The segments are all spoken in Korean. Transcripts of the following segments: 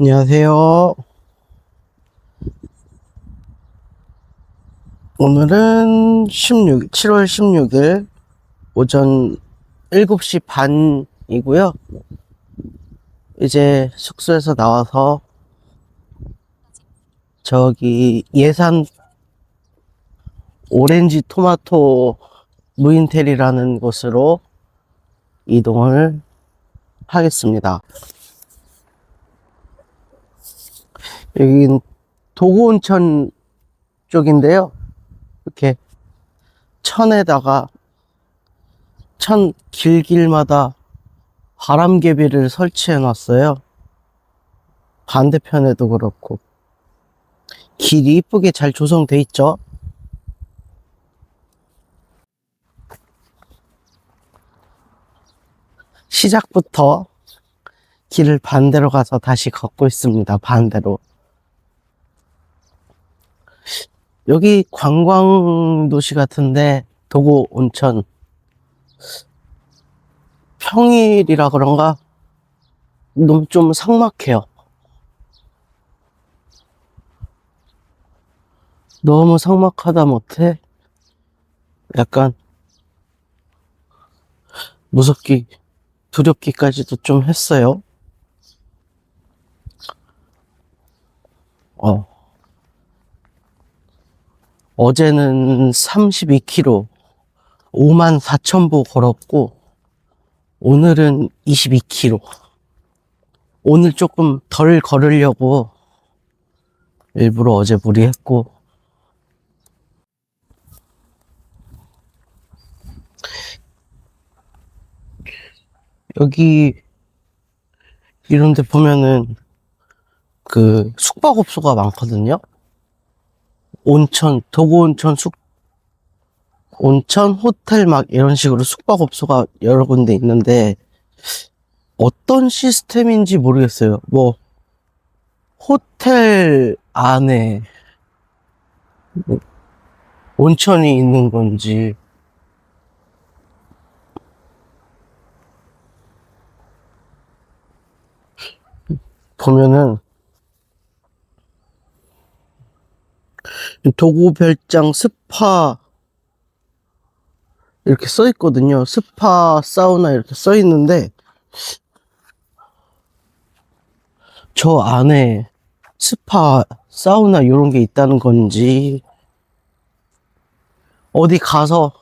안녕하세요. 오늘은 16, 7월 16일 오전 7시 반이고요. 이제 숙소에서 나와서 저기 예산 오렌지 토마토 무인텔이라는 곳으로 이동을 하겠습니다. 여긴 도구온천 쪽인데요. 이렇게 천에다가 천 길길마다 바람개비를 설치해 놨어요. 반대편에도 그렇고. 길이 이쁘게 잘 조성돼 있죠. 시작부터 길을 반대로 가서 다시 걷고 있습니다. 반대로. 여기 관광 도시 같은데 도구 온천 평일이라 그런가 너무 좀 삭막해요. 너무 삭막하다 못해 약간 무섭기 두렵기까지도 좀 했어요. 어. 어제는 32km, 5만 4천 보 걸었고, 오늘은 22km. 오늘 조금 덜 걸으려고 일부러 어제 무리했고, 여기 이런 데 보면은 그 숙박업소가 많거든요. 온천, 도구 온천 숙, 온천, 호텔 막 이런 식으로 숙박업소가 여러 군데 있는데 어떤 시스템인지 모르겠어요. 뭐, 호텔 안에 뭐 온천이 있는 건지 보면은 도구 별장 스파 이렇게 써 있거든요. 스파, 사우나 이렇게 써 있는데 저 안에 스파, 사우나 이런 게 있다는 건지 어디 가서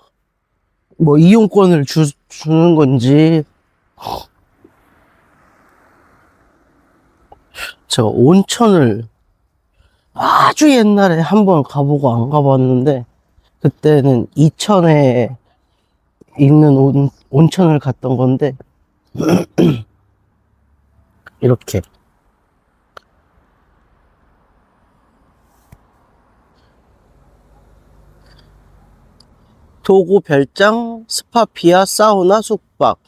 뭐 이용권을 주, 주는 건지 제가 온천을 아주 옛날에 한 번 가보고 안 가봤는데 그때는 이천에 있는 온, 온천을 갔던 건데 이렇게. 도구 별장 스파피아 사우나 숙박.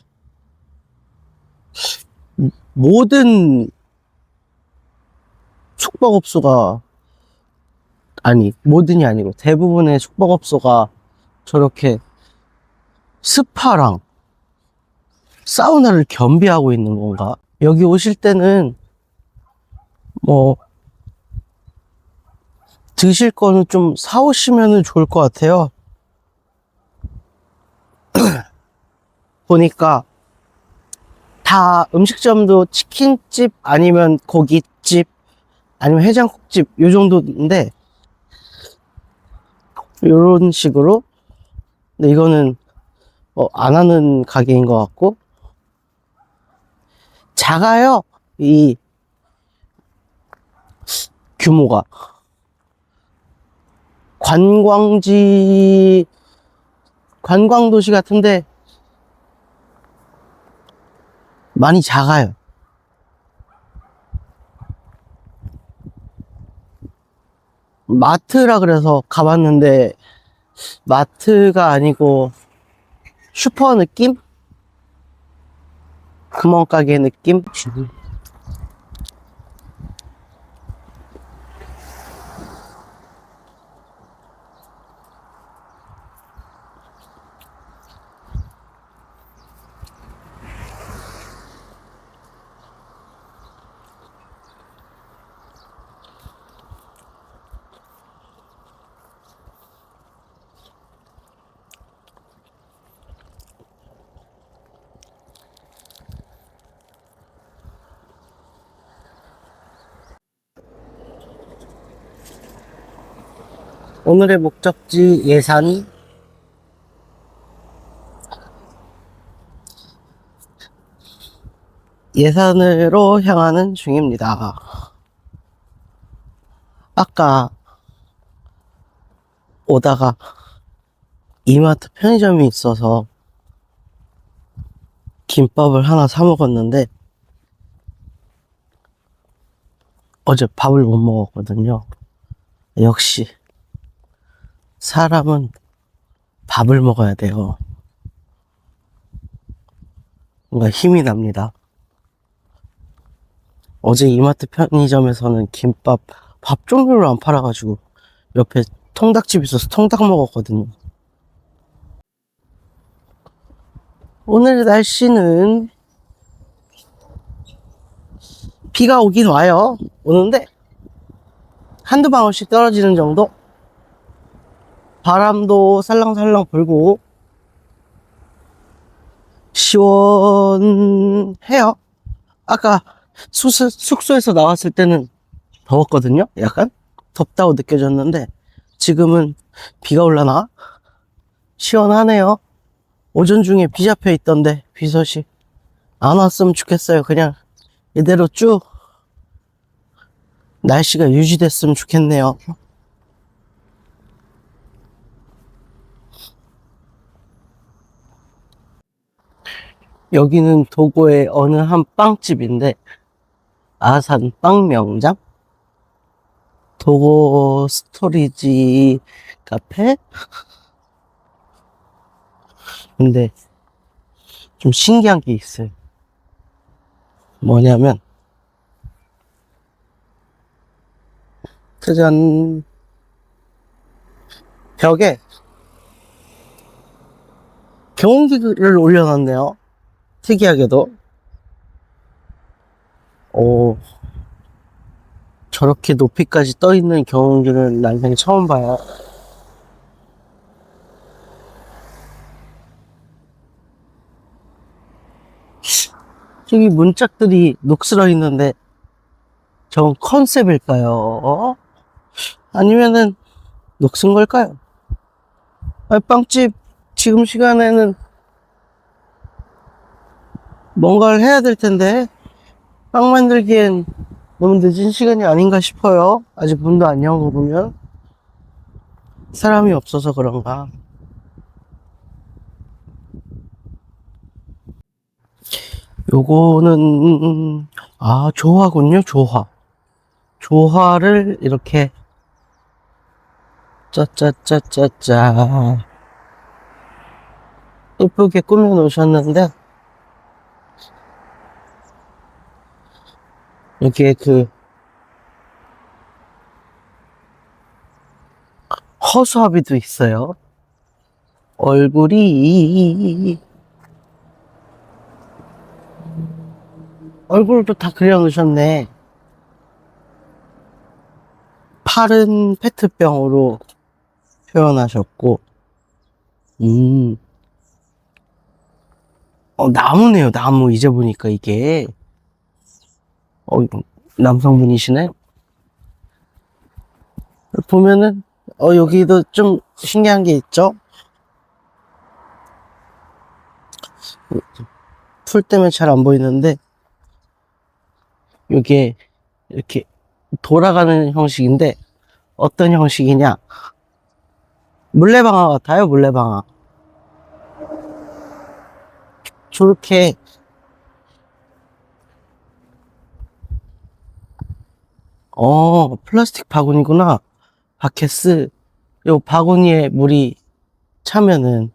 모든 숙박업소가 아니 모든이 아니고 대부분의 숙박업소가 저렇게 스파랑 사우나를 겸비하고 있는 건가? 여기 오실 때는 뭐 드실 거는 좀 사오시면 좋을 것 같아요. 보니까 다 음식점도 치킨집 아니면 고깃집 아니면 해장국집 요 정도인데 요런 식으로. 근데 이거는 어, 안 하는 가게인 것 같고. 작아요 이 규모가. 관광지 관광도시 같은데 많이 작아요 마트라 그래서 가봤는데 마트가 아니고 슈퍼 느낌? 구멍가게 느낌? 오늘의 목적지 예산 예산으로 향하는 중입니다. 아까 오다가 이마트 편의점이 있어서 김밥을 하나 사 먹었는데 어제 밥을 못 먹었거든요. 역시 사람은 밥을 먹어야 돼요. 뭔가 힘이 납니다. 어제 이마트 편의점에서는 김밥 밥 종류를 안 팔아가지고 옆에 통닭집 있어서 통닭 먹었거든요. 오늘 날씨는 비가 오긴 와요. 오는데 한두 방울씩 떨어지는 정도? 바람도 살랑살랑 불고 시원해요. 아까 숙소, 숙소에서 나왔을 때는 더웠거든요. 약간 덥다고 느껴졌는데 지금은 비가 올라나? 시원하네요. 오전 중에 비 잡혀 있던데 비 소식 안 왔으면 좋겠어요. 그냥 이대로 쭉 날씨가 유지됐으면 좋겠네요. 여기는 도고의 어느 한 빵집인데 아산 빵 명장 도고 스토리지 카페 근데 좀 신기한 게 있어요. 뭐냐면 짜잔 벽에 경운기를 올려놨네요. 특이하게도 오 저렇게 높이까지 떠 있는 경운기는 난생 처음 봐요. 저기 문짝들이 녹슬어 있는데 저건 컨셉일까요? 아니면은 녹슨 걸까요? 아, 빵집 지금 시간에는 뭔가를 해야 될 텐데 빵 만들기엔 너무 늦은 시간이 아닌가 싶어요. 아직 문도 안 연 거 보면 사람이 없어서 그런가. 요거는 아 조화군요 조화 조화를 이렇게 짜짜짜짜짜 예쁘게 꾸며 놓으셨는데 여기에 그 허수아비도 있어요 얼굴이 얼굴도 다 그려놓으셨네. 팔은 페트병으로 표현하셨고, 음, 어, 나무네요, 나무. 이제 보니까 이게. 어, 남성분이시네? 보면은, 어, 여기도 좀 신기한 게 있죠? 풀 때문에 잘 안 보이는데, 이게 이렇게 돌아가는 형식인데 어떤 형식이냐 물레방아 같아요 물레방아 저렇게 어 플라스틱 바구니구나 바켓스 요 바구니에 물이 차면은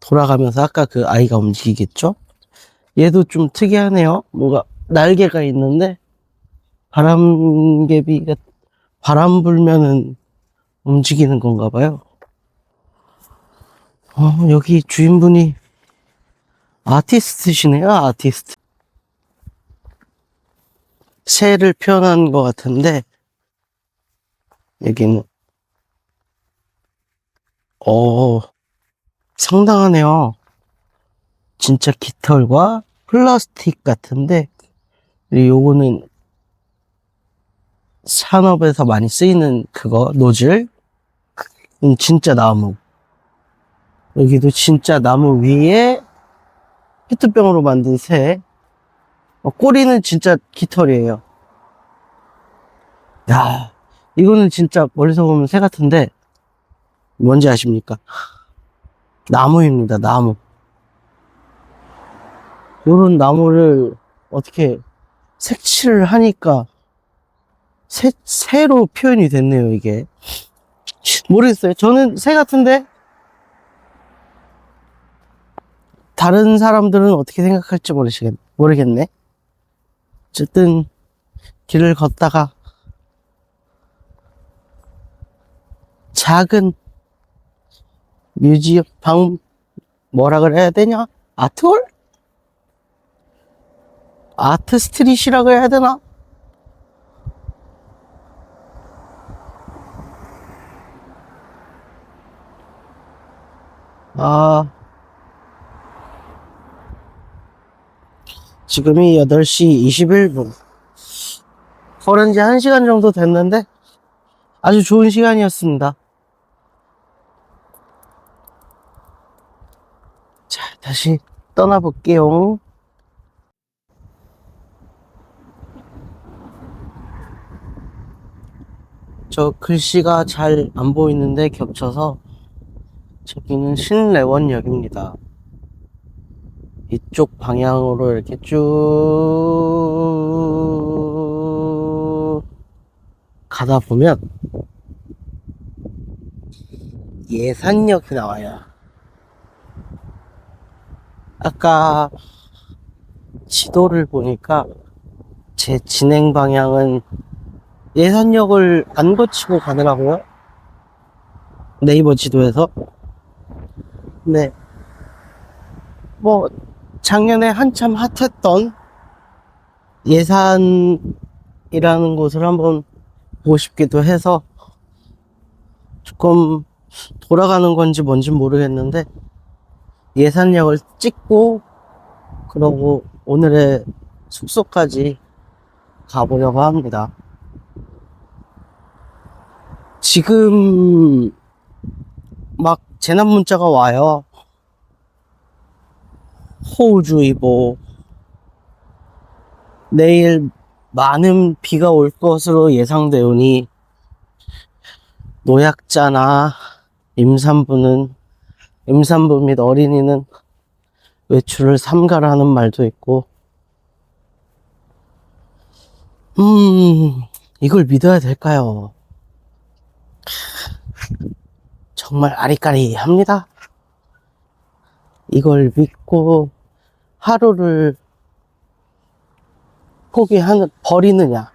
돌아가면서 아까 그 아이가 움직이겠죠 얘도 좀 특이하네요 뭔가 날개가 있는데 바람개비가 바람 불면은 움직이는 건가 봐요. 어, 여기 주인분이 아티스트시네요, 아티스트. 새를 표현한 것 같은데, 여기는, 어, 상당하네요. 진짜 깃털과 플라스틱 같은데, 요거는 산업에서 많이 쓰이는 그거, 노즐. 음, 진짜 나무. 여기도 진짜 나무 위에 페트병으로 만든 새. 어, 꼬리는 진짜 깃털이에요. 야, 이거는 진짜 멀리서 보면 새 같은데, 뭔지 아십니까? 나무입니다, 나무. 요런 나무를 어떻게 색칠을 하니까 새, 새로 표현이 됐네요, 이게. 모르겠어요. 저는 새 같은데, 다른 사람들은 어떻게 생각할지 모르겠네. 어쨌든, 길을 걷다가, 작은 뮤지엄, 방, 뭐라 그래야 되냐? 아트홀? 아트 스트릿이라고 해야 되나? 아, 지금이 8시 21분. 걸은 지 1시간 정도 됐는데, 아주 좋은 시간이었습니다. 자, 다시 떠나볼게요. 저 글씨가 잘 안 보이는데 겹쳐서 저기는 신레원역입니다. 이쪽 방향으로 이렇게 쭉 가다 보면 예산역이 나와요. 아까 지도를 보니까 제 진행 방향은 예산역을 안 거치고 가더라고요. 네이버 지도에서. 네. 뭐, 작년에 한참 핫했던 예산이라는 곳을 한번 보고 싶기도 해서 조금 돌아가는 건지 뭔지 모르겠는데 예산역을 찍고 그러고 오늘의 숙소까지 가보려고 합니다. 지금 막 재난 문자가 와요. 호우주의보. 내일 많은 비가 올 것으로 예상되오니 노약자나 임산부는 임산부 및 어린이는 외출을 삼가라는 말도 있고 음 이걸 믿어야 될까요? 정말 아리까리합니다. 이걸 믿고 하루를 포기하는 버리느냐?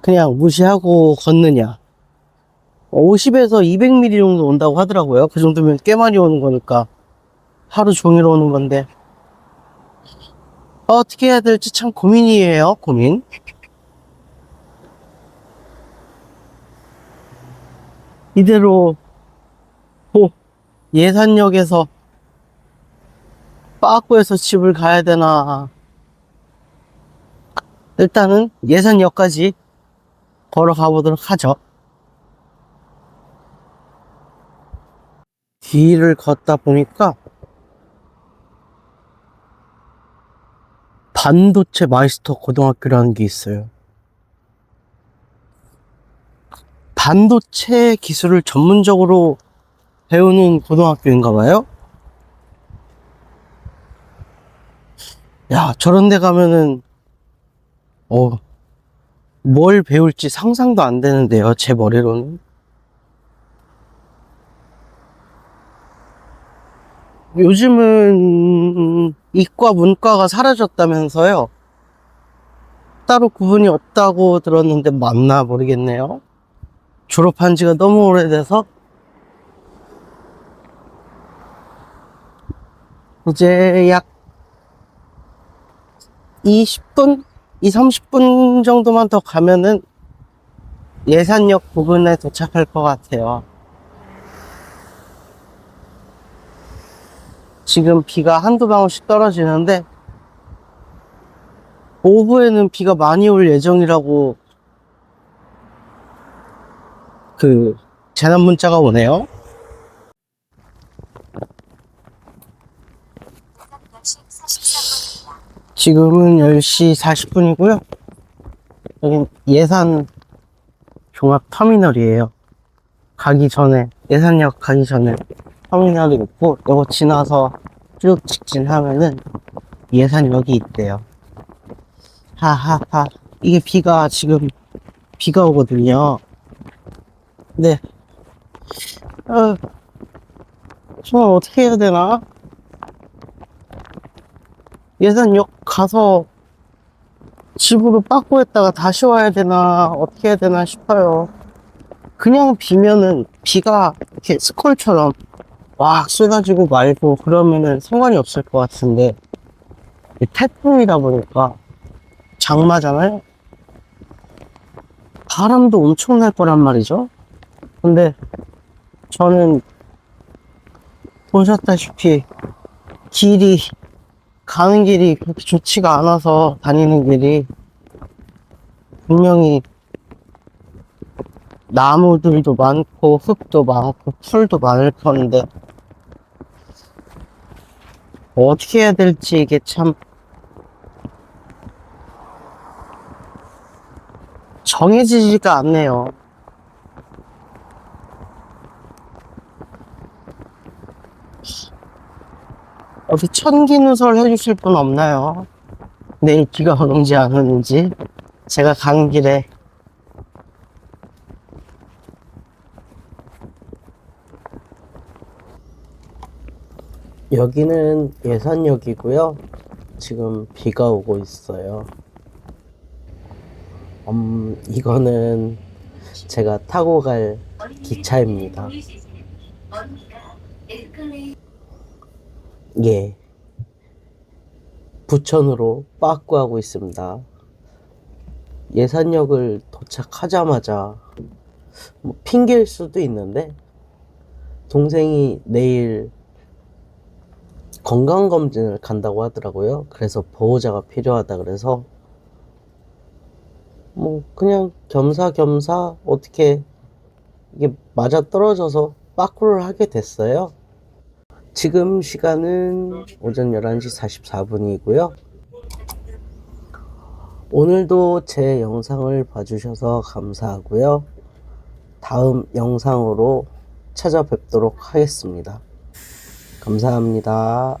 그냥 무시하고 걷느냐? 50에서 200mm 정도 온다고 하더라고요. 그 정도면 꽤 많이 오는 거니까 하루 종일 오는 건데 어떻게 해야 될지 참 고민이에요. 고민. 이대로 호 예산역에서 빠꾸에서 집을 가야 되나. 일단은 예산역까지 걸어가 보도록 하죠. 뒤를 걷다 보니까 반도체 마이스터 고등학교라는 게 있어요. 반도체 기술을 전문적으로 배우는 고등학교인가 봐요. 야, 저런 데 가면은, 어, 뭘 배울지 상상도 안 되는데요, 제 머리로는. 요즘은 이과, 문과가 사라졌다면서요. 따로 구분이 없다고 들었는데 맞나 모르겠네요. 졸업한 지가 너무 오래돼서 이제 약 20분? 2, 30분 정도만 더 가면은 예산역 부근에 도착할 것 같아요. 지금 비가 한두 방울씩 떨어지는데 오후에는 비가 많이 올 예정이라고 그 재난 문자가 오네요. 지금은 10시 40분이고요. 여기 예산 종합 터미널이에요. 가기 전에, 예산역 가기 전에 터미널이 있고, 요거 지나서 쭉 직진하면은 예산역이 있대요. 하하하. 이게 비가 지금, 비가 오거든요. 근데, 어, 정말 어떻게 해야 되나? 예산역 가서 집으로 빠꾸 했다가 다시 와야 되나 어떻게 해야 되나 싶어요. 그냥 비면은 비가 이렇게 스콜처럼 막 쏟아지고 말고 그러면은 상관이 없을 것 같은데 이 태풍이다 보니까 장마잖아요. 바람도 엄청 날 거란 말이죠. 근데 저는 보셨다시피 길이 가는 길이 그렇게 좋지가 않아서 다니는 길이 분명히 나무들도 많고 흙도 많고 풀도 많을 건데 어떻게 해야 될지 이게 참 정해지지가 않네요. 어디 천기 누설 해주실 분 없나요? 내일 비가 오는지 안 오는지 제가 가는 길에 여기는 예산역이고요. 지금 비가 오고 있어요. 음, 이거는 제가 타고 갈 기차입니다. 예. 부천으로 빠꾸하고 있습니다. 예산역을 도착하자마자 뭐 핑계일 수도 있는데 동생이 내일 건강검진을 간다고 하더라고요. 그래서 보호자가 필요하다 그래서 뭐 그냥 겸사겸사 어떻게 이게 맞아 떨어져서 빠꾸를 하게 됐어요. 지금 시간은 오전 11시 44분이고요. 오늘도 제 영상을 봐주셔서 감사하고요. 다음 영상으로 찾아뵙도록 하겠습니다. 감사합니다.